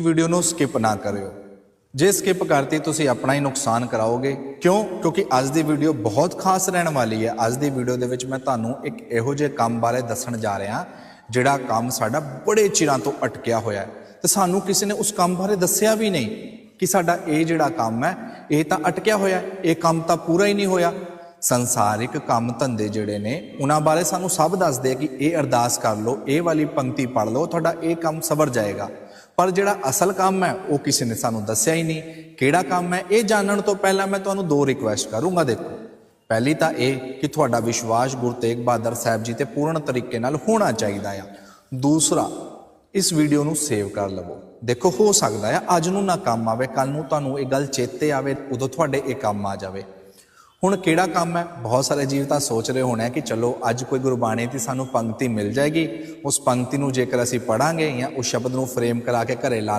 Video ਨੂੰ skip ਨਾ ਕਰਿਓ। ਜੇ ਸਕਿਪ ਕਰਤੀ, ਤੁਸੀਂ ਆਪਣਾ ਹੀ ਨੁਕਸਾਨ ਕਰਾਓਗੇ। ਕਿਉਂ? ਕਿਉਂਕਿ ਅੱਜ ਦੀ ਵੀਡੀਓ ਬਹੁਤ ਖਾਸ ਰਹਿਣ ਵਾਲੀ ਹੈ। ਅੱਜ ਦੀ ਵੀਡੀਓ ਦੇ ਵਿੱਚ ਮੈਂ ਤੁਹਾਨੂੰ ਇੱਕ ਇਹੋ ਜਿਹੇ ਕੰਮ ਬਾਰੇ ਦੱਸਣ ਜਾ ਰਿਹਾ, ਜਿਹੜਾ ਕੰਮ ਸਾਡਾ ਬੜੇ ਚਿਰਾਂ ਤੋਂ ਅਟਕਿਆ ਹੋਇਆ ਹੈ। ਤੇ ਸਾਨੂੰ ਕਿਸੇ ਨੇ ਉਸ ਕੰਮ ਬਾਰੇ ਦੱਸਿਆ ਵੀ ਨਹੀਂ ਕਿ ਸਾਡਾ ਇਹ ਜਿਹੜਾ ਕੰਮ ਹੈ, ਇਹ ਤਾਂ ਅਟਕਿਆ ਹੋਇਆ ਇਹ ਕੰਮ ਤਾਂ ਪੂਰਾ ਹੀ ਨਹੀਂ ਹੋਇਆ। ਸੰਸਾਰਿਕ ਕੰਮ ਧੰਦੇ ਜਿਹੜੇ ਨੇ, ਉਹਨਾਂ ਬਾਰੇ ਸਾਨੂੰ ਸਭ ਦੱਸਦੇ ਆ ਕਿ ਇਹ ਅਰਦਾਸ ਕਰ ਲਓ, ਇਹ ਵਾਲੀ ਪੰਕਤੀ ਪੜ੍ਹ ਲਓ, ਤੁਹਾਡਾ ਇਹ ਕੰਮ ਸਵਰ ਜਾਏਗਾ। ਪਰ ਜਿਹੜਾ ਅਸਲ ਕੰਮ ਹੈ, ਉਹ ਕਿਸੇ ਨੇ ਸਾਨੂੰ ਦੱਸਿਆ ਹੀ ਨਹੀਂ। ਕਿਹੜਾ ਕੰਮ ਹੈ? ਇਹ ਜਾਣਨ ਤੋਂ ਪਹਿਲਾਂ ਮੈਂ ਤੁਹਾਨੂੰ ਦੋ ਰਿਕੁਐਸਟ ਕਰੂੰਗਾ, ਦੇਖੋ। ਪਹਿਲੀ ਤਾਂ ਇਹ ਕਿ ਤੁਹਾਡਾ ਵਿਸ਼ਵਾਸ ਗੁਰੂ ਤੇਗ ਬਹਾਦਰ ਸਾਹਿਬ ਜੀ ਤੇ ਪੂਰਨ ਤਰੀਕੇ ਨਾਲ ਹੋਣਾ ਚਾਹੀਦਾ ਆ। ਦੂਸਰਾ, ਇਸ ਵੀਡੀਓ ਨੂੰ ਸੇਵ ਕਰ ਲਵੋ। ਦੇਖੋ, ਹੋ ਸਕਦਾ ਹੈ ਅੱਜ ਨੂੰ ਨਾ ਕੰਮ ਆਵੇ ਕੱਲ ਨੂੰ ਤੁਹਾਨੂੰ ਇਹ ਗੱਲ ਚੇਤੇ ਆਵੇ, ਉਦੋਂ ਤੁਹਾਡੇ ਇਹ ਕੰਮ ਆ ਜਾਵੇ। ਹੁਣ ਕਿਹੜਾ ਕੰਮ ਹੈ? ਬਹੁਤ ਸਾਰੇ ਜੀਵ ਤਾਂ ਸੋਚ ਰਹੇ ਹੋਣੇ ਆ ਕਿ ਚਲੋ, ਅੱਜ ਕੋਈ ਗੁਰਬਾਣੀ ਦੀ ਸਾਨੂੰ ਪੰਕਤੀ ਮਿਲ ਜਾਏਗੀ, ਉਸ ਪੰਕਤੀ ਨੂੰ ਜੇਕਰ ਅਸੀਂ ਪੜਾਂਗੇ ਜਾਂ ਉਸ ਸ਼ਬਦ ਨੂੰ ਫਰੇਮ ਕਰਾ ਕੇ ਘਰੇ ਲਾ